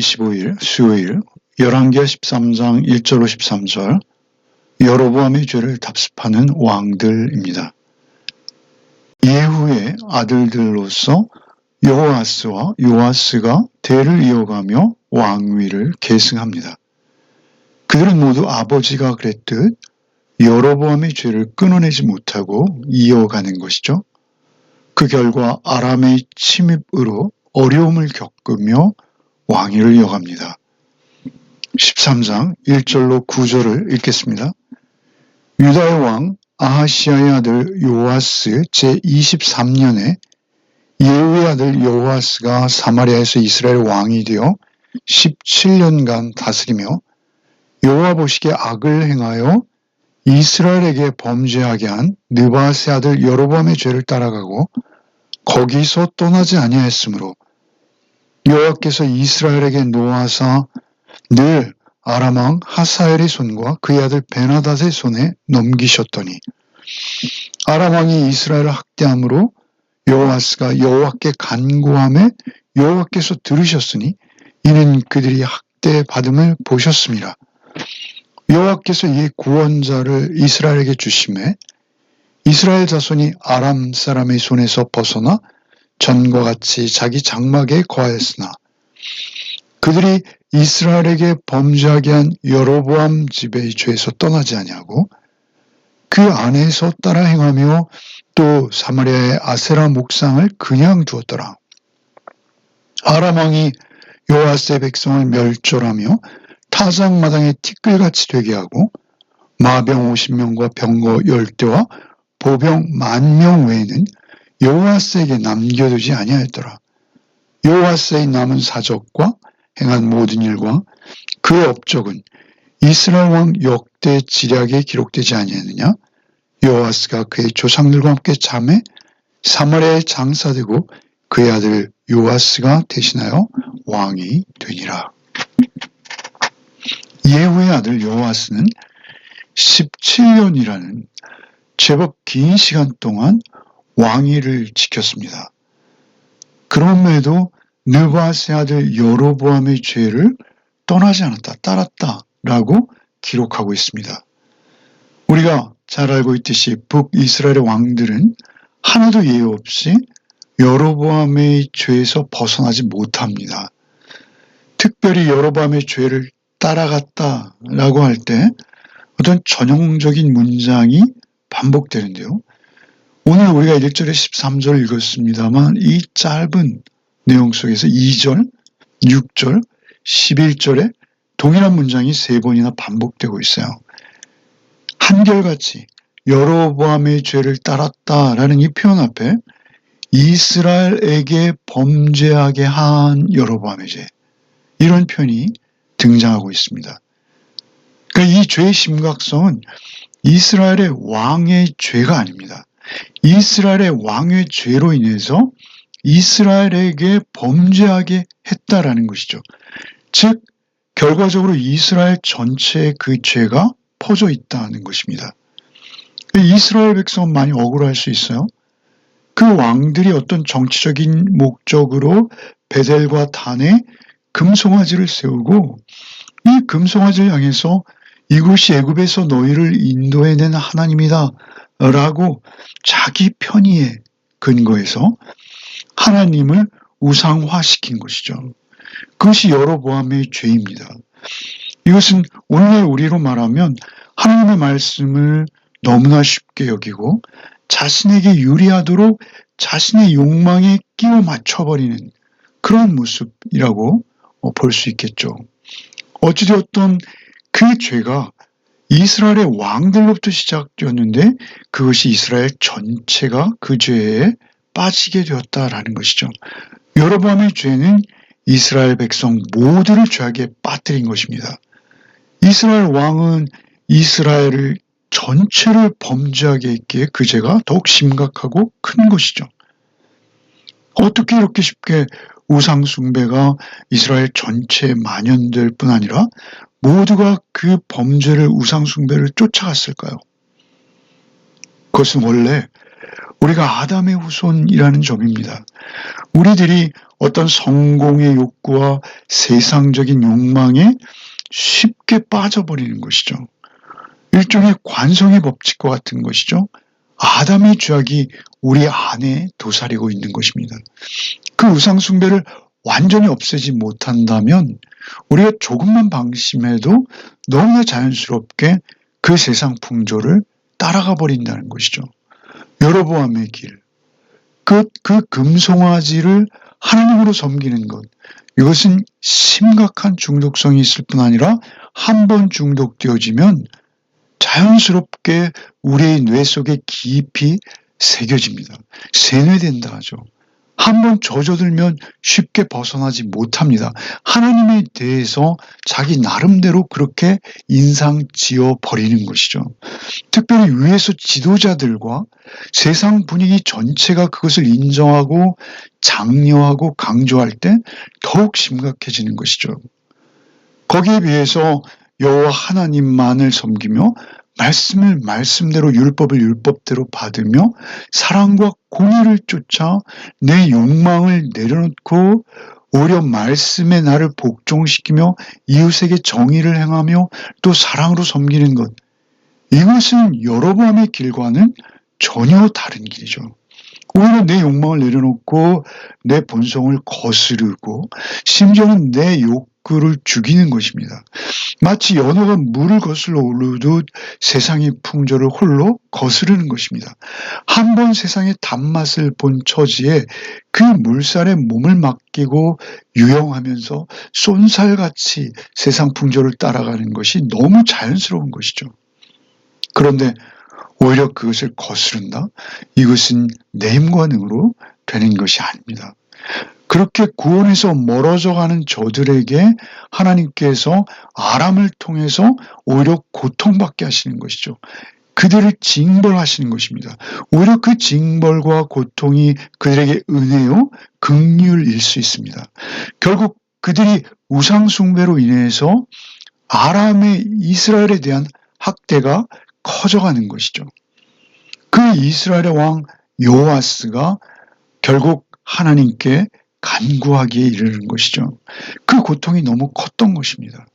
25일 수요일 열왕기하 13장 1절로 13절 여로보암의 죄를 답습하는 왕들입니다. 예후의 아들들로서 여호아스와 요아스가 대를 이어가며 왕위를 계승합니다. 그들은 모두 아버지가 그랬듯 여로보암의 죄를 끊어내지 못하고 이어가는 것이죠. 그 결과 아람의 침입으로 어려움을 겪으며 왕위를 이어갑니다. 13장 1절로 9절을 읽겠습니다. 유다의 왕 아하시아의 아들 요아스 제23년에 예후의 아들 요아스가 사마리아에서 이스라엘 왕이 되어 17년간 다스리며 여호와 보시기에 악을 행하여 이스라엘에게 범죄하게 한 느바스의 아들 여로보암의 죄를 따라가고 거기서 떠나지 아니하였으므로 여호와께서 이스라엘에게 노하사 늘 아람왕 하사엘의 손과 그의 아들 베나닷의 손에 넘기셨더니 아람왕이 이스라엘을 학대함으로 여호와스가 여호와께 간구함에 여호와께서 들으셨으니 이는 그들이 학대 받음을 보셨습니다. 여호와께서 이 구원자를 이스라엘에게 주심에 이스라엘 자손이 아람 사람의 손에서 벗어나 전과 같이 자기 장막에 거하였으나 그들이 이스라엘에게 범죄하게 한 여로보암 집의 죄에서 떠나지 아니하고 그 안에서 따라 행하며 또 사마리아의 아세라 목상을 그냥 두었더라. 아람 왕이 요아스의 백성을 멸절하며 타작마당에 티끌같이 되게 하고 마병 50명과 병거 10대와 보병 만명 외에는 여호와스에게 남겨두지 아니하였더라. 여호와스의 남은 사적과 행한 모든 일과 그의 업적은 이스라엘 왕 역대 지략에 기록되지 아니하느냐? 여호와스가 그의 조상들과 함께 잠에 사마리아에 장사되고 그의 아들 요아스가 대신하여 왕이 되니라. 예후의 아들 요아스는 17년이라는 제법 긴 시간 동안 왕위를 지켰습니다. 그럼에도 느바스의 아들 여로보암의 죄를 떠나지 않았다, 따랐다라고 기록하고 있습니다. 우리가 잘 알고 있듯이 북이스라엘의 왕들은 하나도 예외 없이 여로보암의 죄에서 벗어나지 못합니다. 특별히 여로보암의 죄를 따라갔다라고 할 때 어떤 전형적인 문장이 반복되는데요. 오늘 우리가 1절에 13절 읽었습니다만 이 짧은 내용 속에서 2절, 6절, 11절에 동일한 문장이 세 번이나 반복되고 있어요. 한결같이 여로보암의 죄를 따랐다라는 이 표현 앞에 이스라엘에게 범죄하게 한 여로보암의 죄 이런 표현이 등장하고 있습니다. 그러니까 이 죄의 심각성은 이스라엘의 왕의 죄가 아닙니다. 이스라엘의 왕의 죄로 인해서 이스라엘에게 범죄하게 했다라는 것이죠. 즉, 결과적으로 이스라엘 전체의 그 죄가 퍼져 있다는 것입니다. 이스라엘 백성은 많이 억울할 수 있어요. 그 왕들이 어떤 정치적인 목적으로 베델과 단에 금송아지를 세우고 이 금송아지를 향해서 이곳이 애굽에서 너희를 인도해낸 하나님이다 라고 자기 편의에 근거해서 하나님을 우상화시킨 것이죠. 그것이 여러보암의 죄입니다. 이것은 오늘날 우리로 말하면 하나님의 말씀을 너무나 쉽게 여기고 자신에게 유리하도록 자신의 욕망에 끼워 맞춰버리는 그런 모습이라고 볼 수 있겠죠. 어찌되었던 그 죄가 이스라엘의 왕들로부터 시작되었는데 그것이 이스라엘 전체가 그 죄에 빠지게 되었다라는 것이죠. 여로보암의 죄는 이스라엘 백성 모두를 죄악에 빠뜨린 것입니다. 이스라엘 왕은 이스라엘을 전체를 범죄하게 했기에 그 죄가 더욱 심각하고 큰 것이죠. 어떻게 이렇게 쉽게 우상숭배가 이스라엘 전체에 만연될 뿐 아니라 모두가 그 범죄를 우상숭배를 쫓아갔을까요? 그것은 원래 우리가 아담의 후손이라는 점입니다. 우리들이 어떤 성공의 욕구와 세상적인 욕망에 쉽게 빠져버리는 것이죠. 일종의 관성의 법칙과 같은 것이죠. 아담의 죄악이 우리 안에 도사리고 있는 것입니다. 그 우상숭배를 완전히 없애지 못한다면 우리가 조금만 방심해도 너무나 자연스럽게 그 세상 풍조를 따라가 버린다는 것이죠. 여로보암의 길, 그, 그 금송아지를 하나님으로 섬기는 것, 이것은 심각한 중독성이 있을 뿐 아니라 한 번 중독되어지면 자연스럽게 우리의 뇌 속에 깊이 새겨집니다. 세뇌된다 하죠. 한번 젖어들면 쉽게 벗어나지 못합니다. 하나님에 대해서 자기 나름대로 그렇게 인상 지어 버리는 것이죠. 특별히 위에서 지도자들과 세상 분위기 전체가 그것을 인정하고 장려하고 강조할 때 더욱 심각해지는 것이죠. 거기에 비해서 여호와 하나님만을 섬기며 말씀을 말씀대로 율법을 율법대로 받으며 사랑과 공의를 쫓아 내 욕망을 내려놓고 오히려 말씀에 나를 복종시키며 이웃에게 정의를 행하며 또 사랑으로 섬기는 것. 이것은 여러분의 길과는 전혀 다른 길이죠. 오히려 내 욕망을 내려놓고 내 본성을 거스르고 심지어는 내 욕 구를 죽이는 것입니다. 마치 연어가 물을 거슬러 오르듯 세상의 풍조를 홀로 거스르는 것입니다. 한 번 세상의 단맛을 본 처지에 그 물살에 몸을 맡기고 유영하면서 쏜살같이 세상 풍조를 따라가는 것이 너무 자연스러운 것이죠. 그런데 오히려 그것을 거스른다? 이것은 내 힘과 능으로 되는 것이 아닙니다. 그렇게 구원에서 멀어져 가는 저들에게 하나님께서 아람을 통해서 오히려 고통받게 하시는 것이죠. 그들을 징벌하시는 것입니다. 오히려 그 징벌과 고통이 그들에게 은혜요, 극률일 수 있습니다. 결국 그들이 우상숭배로 인해서 아람의 이스라엘에 대한 학대가 커져가는 것이죠. 그 이스라엘의 왕 요아스가 결국 하나님께 간구하기에 이르는 것이죠. 그 고통이 너무 컸던 것입니다.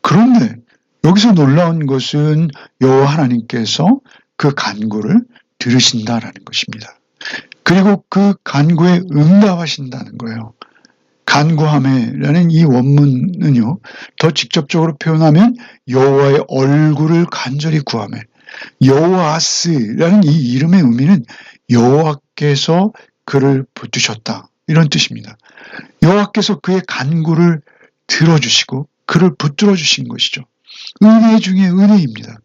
그런데 여기서 놀라운 것은 여호와 하나님께서 그 간구를 들으신다라는 것입니다. 그리고 그 간구에 응답하신다는 거예요. 간구함에라는 이 원문은요, 더 직접적으로 표현하면 여호와의 얼굴을 간절히 구함에 여호와스라는 이 이름의 의미는 여호와께서 그를 붙드셨다 이런 뜻입니다. 여호와께서 그의 간구를 들어주시고 그를 붙들어 주신 것이죠. 은혜 중에 은혜입니다.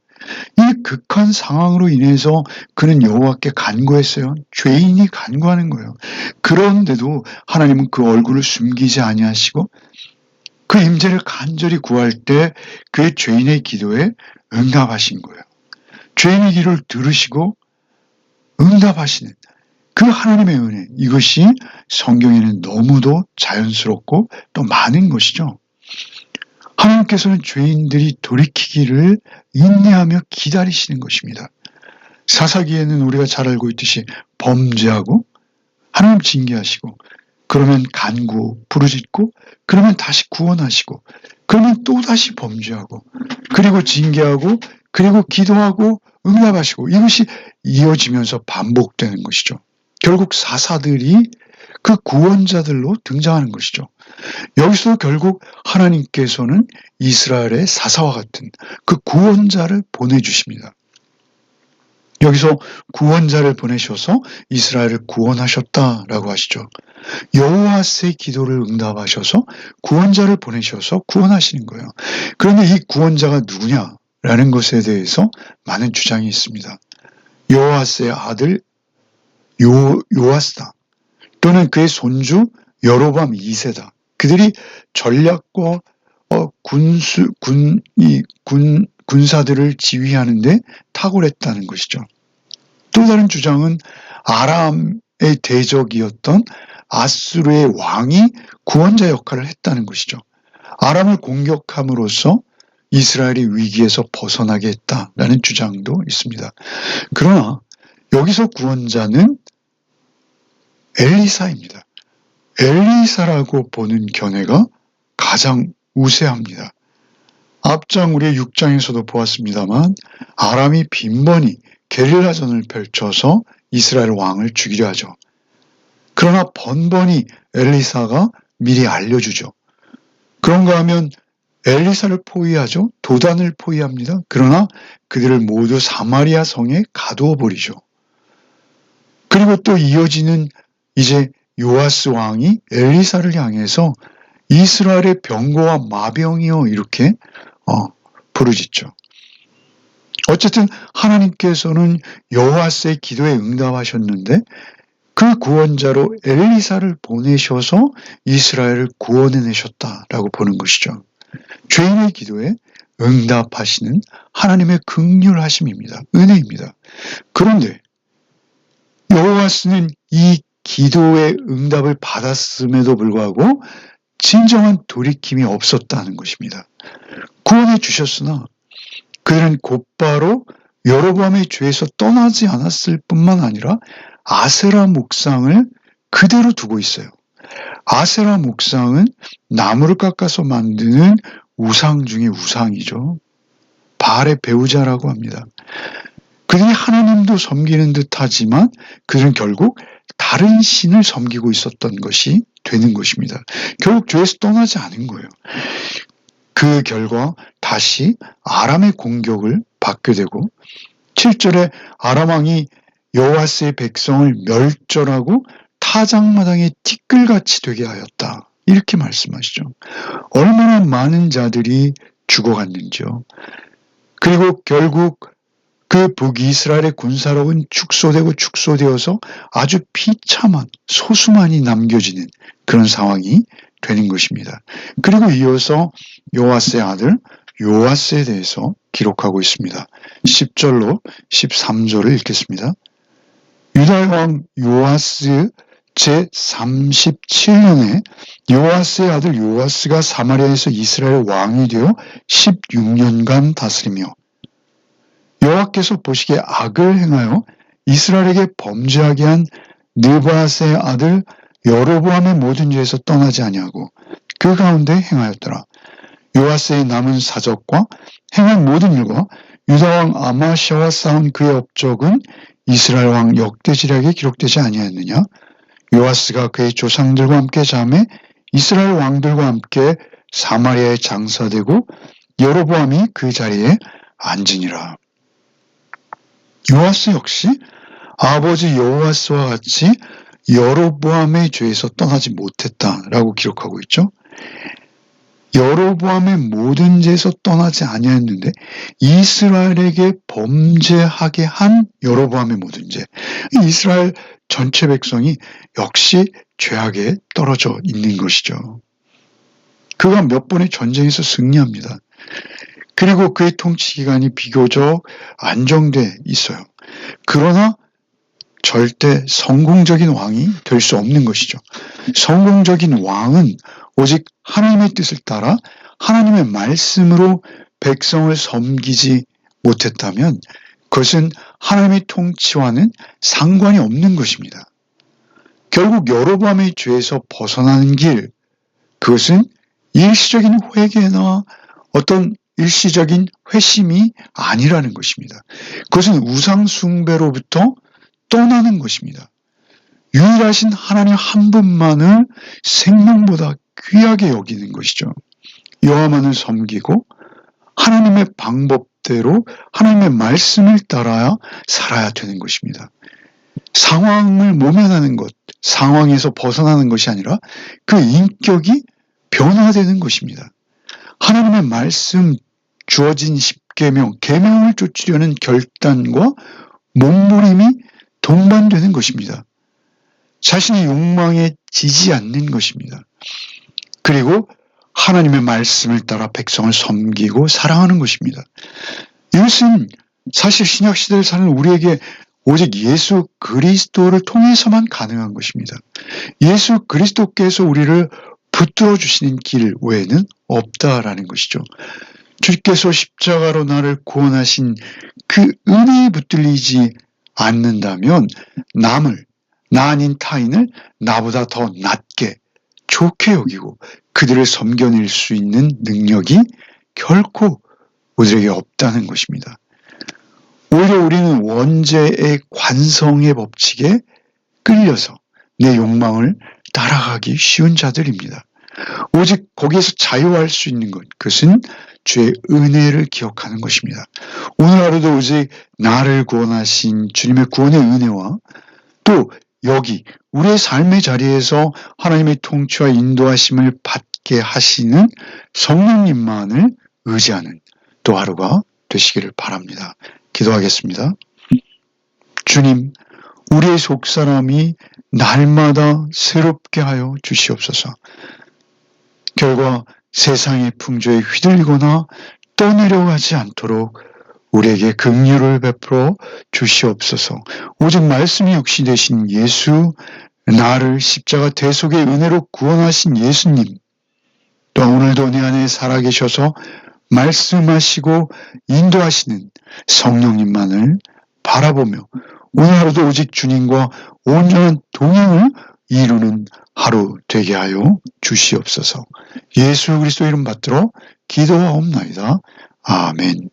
이 극한 상황으로 인해서 그는 여호와께 간구했어요. 죄인이 간구하는 거예요. 그런데도 하나님은 그 얼굴을 숨기지 아니하시고 그 임재를 간절히 구할 때 그의 죄인의 기도에 응답하신 거예요. 죄인의 기도를 들으시고 응답하시는 그 하나님의 은혜 이것이 성경에는 너무도 자연스럽고 또 많은 것이죠. 하나님께서는 죄인들이 돌이키기를 인내하며 기다리시는 것입니다. 사사기에는 우리가 잘 알고 있듯이 범죄하고 하나님 징계하시고 그러면 간구 부르짖고 그러면 다시 구원하시고 그러면 또 다시 범죄하고 그리고 징계하고 그리고 기도하고 응답하시고 이것이 이어지면서 반복되는 것이죠. 결국 사사들이 그 구원자들로 등장하는 것이죠. 여기서 결국 하나님께서는 이스라엘의 사사와 같은 그 구원자를 보내주십니다. 여기서 구원자를 보내셔서 이스라엘을 구원하셨다라고 하시죠. 여호와스의 기도를 응답하셔서 구원자를 보내셔서 구원하시는 거예요. 그런데 이 구원자가 누구냐라는 것에 대해서 많은 주장이 있습니다. 여호와스의 아들 요 요아스다. 또는 그의 손주 여로밤 2세다. 그들이 전략과 어, 군수 군 이 군 군사들을 지휘하는데 탁월했다는 것이죠. 또 다른 주장은 아람의 대적이었던 아수르의 왕이 구원자 역할을 했다는 것이죠. 아람을 공격함으로써 이스라엘이 위기에서 벗어나게 했다라는 주장도 있습니다. 그러나 여기서 구원자는 엘리사입니다. 엘리사라고 보는 견해가 가장 우세합니다. 앞장 우리의 6장에서도 보았습니다만 아람이 빈번히 게릴라전을 펼쳐서 이스라엘 왕을 죽이려 하죠. 그러나 번번이 엘리사가 미리 알려주죠. 그런가 하면 엘리사를 포위하죠. 도단을 포위합니다. 그러나 그들을 모두 사마리아 성에 가두어 버리죠. 그리고 또 이어지는 이제 요아스 왕이 엘리사를 향해서 이스라엘의 병거와 마병이요 이렇게 어, 부르짖죠. 어쨌든 하나님께서는 여호와스의 기도에 응답하셨는데 그 구원자로 엘리사를 보내셔서 이스라엘을 구원해내셨다라고 보는 것이죠. 죄인의 기도에 응답하시는 하나님의 극률하심입니다. 은혜입니다. 그런데 여호와스는 이 기도의 응답을 받았음에도 불구하고 진정한 돌이킴이 없었다는 것입니다. 구원해 주셨으나 그들은 곧바로 여로보암의 죄에서 떠나지 않았을 뿐만 아니라 아세라 묵상을 그대로 두고 있어요. 아세라 묵상은 나무를 깎아서 만드는 우상 중의 우상이죠. 바알의 배우자라고 합니다. 그들이 하나님도 섬기는 듯 하지만 그들은 결국 다른 신을 섬기고 있었던 것이 되는 것입니다. 결국 죄에서 떠나지 않은 거예요. 그 결과 다시 아람의 공격을 받게 되고 7절에 아람 왕이 여호와스의 백성을 멸절하고 타작마당에 티끌같이 되게 하였다. 이렇게 말씀하시죠. 얼마나 많은 자들이 죽어갔는지요. 그리고 결국 그 북이스라엘의 군사력은 축소되고 축소되어서 아주 비참한 소수만이 남겨지는 그런 상황이 되는 것입니다. 그리고 이어서 요아스의 아들 요아스에 대해서 기록하고 있습니다. 10절로 13절을 읽겠습니다. 유다의 왕 요아스 제 37년에 요아스의 아들 요아스가 사마리아에서 이스라엘 왕이 되어 16년간 다스리며 여호와께서 보시기에 악을 행하여 이스라엘에게 범죄하게 한 느바스의 아들 여로보암의 모든 죄에서 떠나지 아니하고 그 가운데 행하였더라. 요아스의 남은 사적과 행한 모든 일과 유다왕 아마시아와 싸운 그의 업적은 이스라엘 왕 역대지략에 기록되지 아니하였느냐? 요아스가 그의 조상들과 함께 잠에 이스라엘 왕들과 함께 사마리아에 장사되고 여로보암이 그 자리에 앉으니라. 요아스 역시 아버지 여호와스와 같이 여로보암의 죄에서 떠나지 못했다라고 기록하고 있죠. 여로보암의 모든 죄에서 떠나지 아니했는데 이스라엘에게 범죄하게 한 여로보암의 모든 죄. 이스라엘 전체 백성이 역시 죄악에 떨어져 있는 것이죠. 그가 몇 번의 전쟁에서 승리합니다. 그리고 그의 통치 기간이 비교적 안정돼 있어요. 그러나 절대 성공적인 왕이 될 수 없는 것이죠. 성공적인 왕은 오직 하나님의 뜻을 따라 하나님의 말씀으로 백성을 섬기지 못했다면 그것은 하나님의 통치와는 상관이 없는 것입니다. 결국 여로보암의 죄에서 벗어나는 길, 그것은 일시적인 회개나 어떤 일시적인 회심이 아니라는 것입니다. 그것은 우상숭배로부터 떠나는 것입니다. 유일하신 하나님 한 분만을 생명보다 귀하게 여기는 것이죠. 여호와만을 섬기고 하나님의 방법대로 하나님의 말씀을 따라야 살아야 되는 것입니다. 상황을 모면하는 것, 상황에서 벗어나는 것이 아니라 그 인격이 변화되는 것입니다. 하나님의 말씀 주어진 십계명, 계명을 쫓으려는 결단과 몸부림이 동반되는 것입니다. 자신의 욕망에 지지 않는 것입니다. 그리고 하나님의 말씀을 따라 백성을 섬기고 사랑하는 것입니다. 이것은 사실 신약시대를 사는 우리에게 오직 예수 그리스도를 통해서만 가능한 것입니다. 예수 그리스도께서 우리를 붙들어 주시는 길 외에는 없다라는 것이죠. 주께서 십자가로 나를 구원하신 그 은혜에 붙들리지 않는다면 남을 나 아닌 타인을 나보다 더 낮게 좋게 여기고 그들을 섬겨낼 수 있는 능력이 결코 우리에게 없다는 것입니다. 오히려 우리는 원죄의 관성의 법칙에 끌려서 내 욕망을 따라가기 쉬운 자들입니다. 오직 거기에서 자유할 수 있는 것, 그것은 주의 은혜를 기억하는 것입니다. 오늘 하루도 오직 나를 구원하신 주님의 구원의 은혜와 또 여기 우리의 삶의 자리에서 하나님의 통치와 인도하심을 받게 하시는 성령님만을 의지하는 또 하루가 되시기를 바랍니다. 기도하겠습니다. 주님, 우리의 속사람이 날마다 새롭게 하여 주시옵소서. 결과 세상의 풍조에 휘둘리거나 떠내려가지 않도록 우리에게 긍휼을 베풀어 주시옵소서. 오직 말씀이 역시 되신 예수, 나를 십자가 대속의 은혜로 구원하신 예수님, 또 오늘도 내 안에 살아계셔서 말씀하시고 인도하시는 성령님만을 바라보며 오늘 하루도 오직 주님과 온전한 동행을 이루는 하루 되게 하여 주시옵소서. 예수 그리스도 이름 받들어 기도하옵나이다. 아멘.